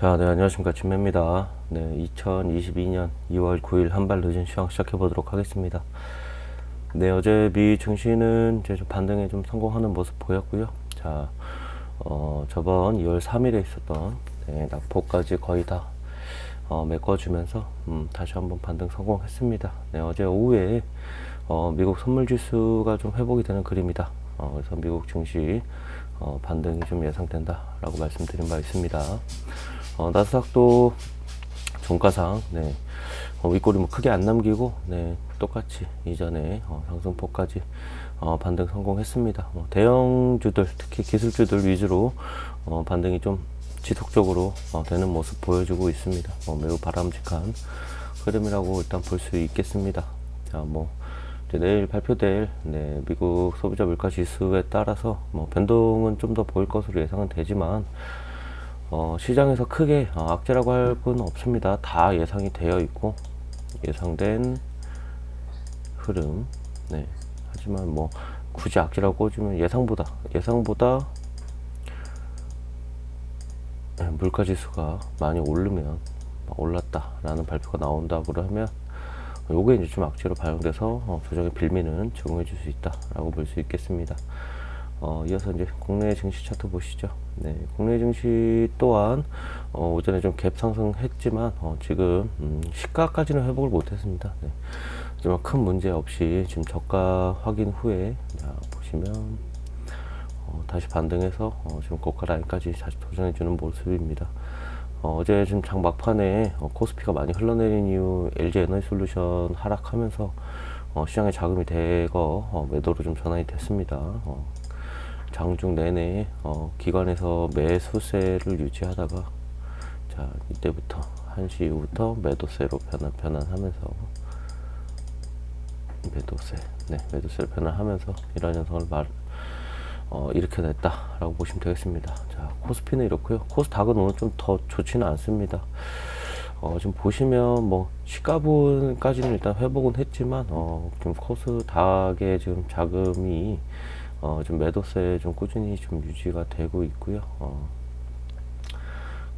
자, 네, 안녕하십니까. 진매입니다. 네, 2022년 2월 9일 한발 늦은 시황 시작해 보도록 하겠습니다. 네, 어제 미 증시는 이제 좀 반등에 좀 성공하는 모습 보였고요. 자, 어, 저번 2월 3일에 있었던 네, 낙폭까지 거의 다 어, 메꿔주면서 음, 다시 한번 반등 성공했습니다. 네, 어제 오후에 어, 미국 선물 지수가 좀 회복이 되는 그림이다. 어, 그래서 미국 증시 어, 반등이 좀 예상된다라고 말씀드린 바 있습니다. 어, 나스닥도 종가상 네, 어, 윗골이 뭐 크게 안 남기고 네, 똑같이 이전에 어, 상승폭까지 어, 반등 성공했습니다. 뭐 대형주들 특히 기술주들 위주로 어, 반등이 좀 지속적으로 어, 되는 모습 보여주고 있습니다. 어, 매우 바람직한 흐름이라고 일단 볼 수 있겠습니다. 자, 뭐 내일 발표될 네, 미국 소비자 물가 지수에 따라서 뭐 변동은 좀 더 보일 것으로 예상은 되지만 어, 시장에서 크게 어, 악재라고 할 건 없습니다. 다 예상이 되어 있고 예상된 흐름. 네. 하지만 뭐 굳이 악재라고 꽂으면 예상보다 예상보다 네, 물가 지수가 많이 오르면 올랐다라는 발표가 나온다고 하면 요게 이제 좀 악재로 반영돼서 어, 조정의 빌미는 제공해 줄 수 있다라고 볼 수 있겠습니다. 어, 이어서 이제 국내 증시 차트 보시죠. 네, 국내 증시 또한 어, 오전에 좀 갭 상승했지만 어, 지금 음, 시가까지는 회복을 못했습니다. 네. 하지만 큰 문제 없이 지금 저가 확인 후에 자, 보시면 어, 다시 반등해서 어, 지금 고가 라인까지 다시 도전해 주는 모습입니다. 어, 제 지금 장 막판에 어, 코스피가 많이 흘러내린 이후 LG 에너지 솔루션 하락하면서 어, 시장에 자금이 대거 어, 매도로 좀 전환이 됐습니다. 어, 장중 내내 어, 기관에서 매수세를 유지하다가 자 이때부터 1시 이후부터 매도세로 변환, 변환하면서 매도세 네 매도세를 변환하면서 이러한 현상을 말 어, 이렇게 냈다라고 보시면 되겠습니다. 자 코스피는 이렇고요. 코스닥은 오늘 좀 더 좋지는 않습니다. 어, 지금 보시면 뭐 시가분까지는 일단 회복은 했지만 어, 좀 코스닥에 지금 자금이 어, 좀 매도세 좀 꾸준히 좀 유지가 되고 있고요. 어,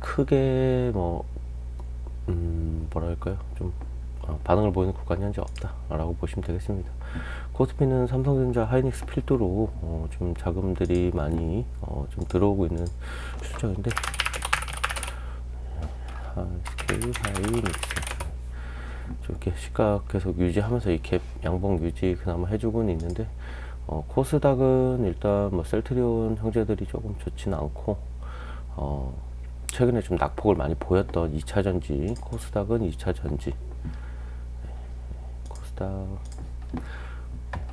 크게 뭐, 음, 뭐랄까요. 좀, 어, 반응을 보이는 구간이 현재 없다라고 보시면 되겠습니다. 코스피는 삼성전자 하이닉스 필두로 어, 좀 자금들이 많이 어, 좀 들어오고 있는 수정인데 하이닉스 좀 이렇게 시가 계속 유지하면서 이 갭 양봉 유지 그나마 해주고는 있는데 어, 코스닥은 일단 뭐 셀트리온 형제들이 조금 좋지는 않고 어, 최근에 좀 낙폭을 많이 보였던 2차 전지 코스닥은 2차 전지. 네, 코스닥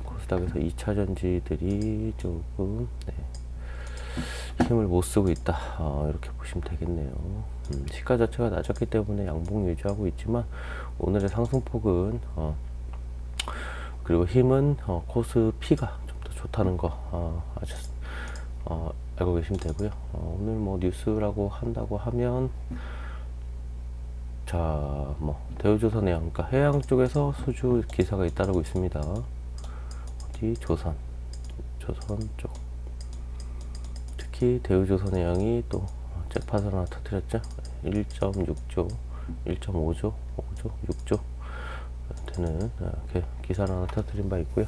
코스닥에서 2차 전지들이 조금 네, 힘을 못 쓰고 있다. 어, 이렇게 보시면 되겠네요. 음, 시가 자체가 낮았기 때문에 양봉 유지하고 있지만 오늘의 상승폭은 어, 그리고 힘은 어, 코스피가 좀 더 좋다는 거 어, 아주 어, 알고 계시면 되고요. 어, 오늘 뭐 뉴스라고 한다고 하면 자, 뭐 대우조선 해양, 그러니까 해양 쪽에서 수주 기사가 잇따르고 있습니다. 어디 조선, 조선 쪽. 특히 대우조선 해양이 또 잭팟을 하나 터뜨렸죠. 1.6조, 1.5조, 5조, 6조 되는 이렇게 기사를 하나 터뜨린 바 있고요.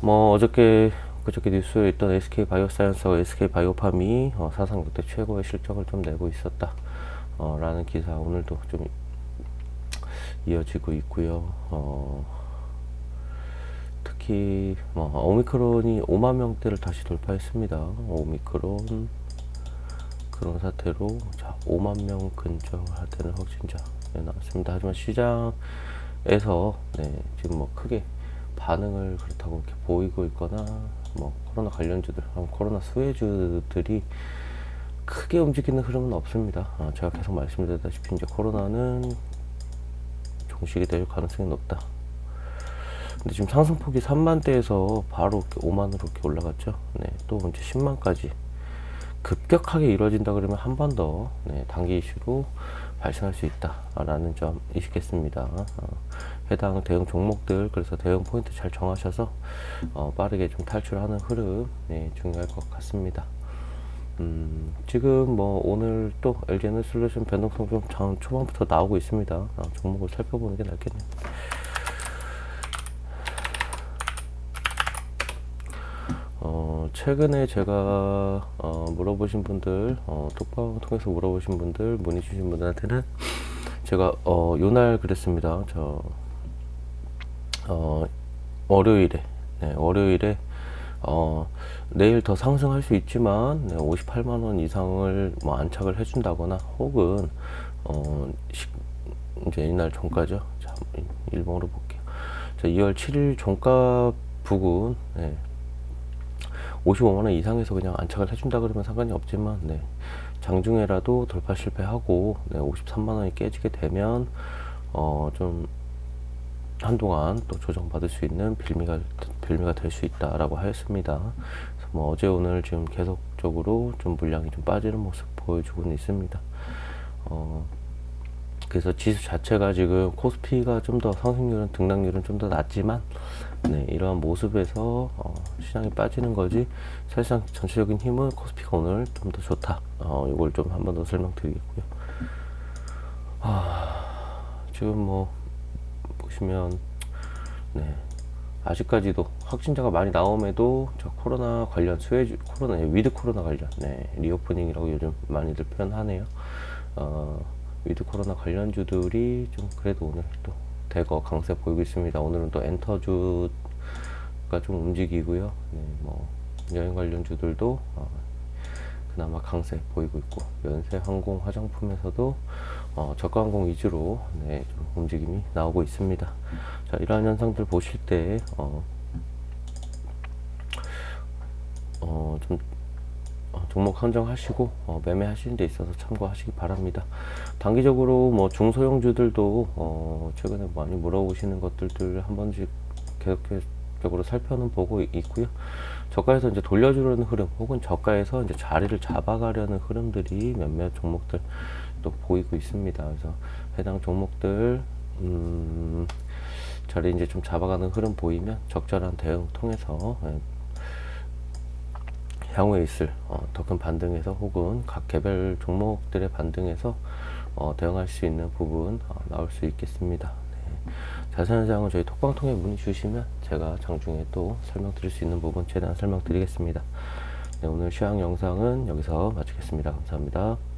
뭐 어저께 그저께 뉴스에 있던 SK 바이오사이언스와 SK 바이오팜이 어, 사상 역대 최고의 실적을 좀 내고 있었다. 어, 라는 기사 오늘도 좀 이어지고 있고요. 어, 특히 뭐 오미크론이 5만 명대를 다시 돌파했습니다. 오미크론 그런 사태로 자 5만 명 근처되는 확진자 네, 나왔습니다. 하지만 시장 에서 네, 지금 뭐 크게 반응을 그렇다고 이렇게 보이고 있거나 뭐 코로나 관련주들, 코로나 수혜주들이 크게 움직이는 흐름은 없습니다. 아, 제가 계속 말씀드렸다시피 이제 코로나는 종식이 될 가능성이 높다. 근데 지금 상승폭이 3만대에서 바로 이렇게 5만으로 이렇게 올라갔죠. 네, 또 이제 10만까지 급격하게 이루어진다 그러면 한 번더 네, 단기 이슈로 발생할 수 있다라는 점 있겠습니다. 어, 해당 대응 종목들 그래서 대응 포인트 잘 정하셔서 어, 빠르게 좀 탈출하는 흐름 네, 중요할 것 같습니다. 음, 지금 뭐 오늘 또 LG에는 솔루션 변동성 좀장 초반부터 나오고 있습니다. 아, 종목을 살펴보는 게 낫겠네요. 어, 최근에 제가 어, 물어보신 분들, 어, 톡방 통해서 물어보신 분들, 문의 주신 분들한테는 제가 어, 요날 그랬습니다. 저 어, 월요일에, 네, 월요일에 어, 내일 더 상승할 수 있지만 네, 58만 원 이상을 뭐 안착을 해준다거나 혹은 어, 시, 이제 이날 종가죠. 자, 일봉으로 볼게요. 자, 2월 7일 종가 부근 네, 55만 원 이상에서 그냥 안착을 해준다 그러면 상관이 없지만 네, 장중에라도 돌파 실패하고 네, 53만 원이 깨지게 되면 어, 좀 한동안 또 조정받을 수 있는 빌미가 빌미가 될 수 있다라고 하였습니다. 그래서 뭐 어제 오늘 지금 계속적으로 좀 물량이 좀 빠지는 모습 보여주고는 있습니다. 어, 그래서 지수 자체가 지금 코스피가 좀 더 상승률은 등락률은 좀 더 낮지만 네, 이러한 모습에서 어, 시장이 빠지는 거지 사실상 전체적인 힘은 코스피가 오늘 좀 더 좋다. 어, 이걸 좀 한 번 더 설명드리겠고요. 아, 지금 뭐 보시면 네, 아직까지도 확진자가 많이 나옴에도 저 코로나 관련 수혜주 코로나 예, 위드 코로나 관련 네, 리오프닝이라고 요즘 많이들 표현하네요. 어, 위드 코로나 관련주들이 좀 그래도 오늘 또 대거 강세 보이고 있습니다. 오늘은 또 엔터주가 좀 움직이고요. 네, 뭐 여행 관련주들도 어, 그나마 강세 보이고 있고 연세 항공 화장품에서도 어, 저가 항공 위주로 네, 좀 움직임이 나오고 있습니다. 자, 이러한 현상들 보실 때 어, 어, 좀 어, 종목 선정하시고 어, 매매하시는 데 있어서 참고하시기 바랍니다. 단기적으로 뭐 중소형주들도 어, 최근에 많이 물어보시는 것들을 한 번씩 계속적으로 살펴는 보고 있고요. 저가에서 이제 돌려주려는 흐름 혹은 저가에서 이제 자리를 잡아가려는 흐름들이 몇몇 종목들 또 보이고 있습니다. 그래서 해당 종목들 음, 자리 이제 좀 잡아가는 흐름 보이면 적절한 대응 통해서 예, 향후에 있을 어, 더 큰 반등에서 혹은 각 개별 종목들의 반등에서 어, 대응할 수 있는 부분 어, 나올 수 있겠습니다. 네. 자세한 사항은 저희 톡방 통해 문의 주시면 제가 장중에 또 설명드릴 수 있는 부분 최대한 설명드리겠습니다. 네, 오늘 시황 영상은 여기서 마치겠습니다. 감사합니다.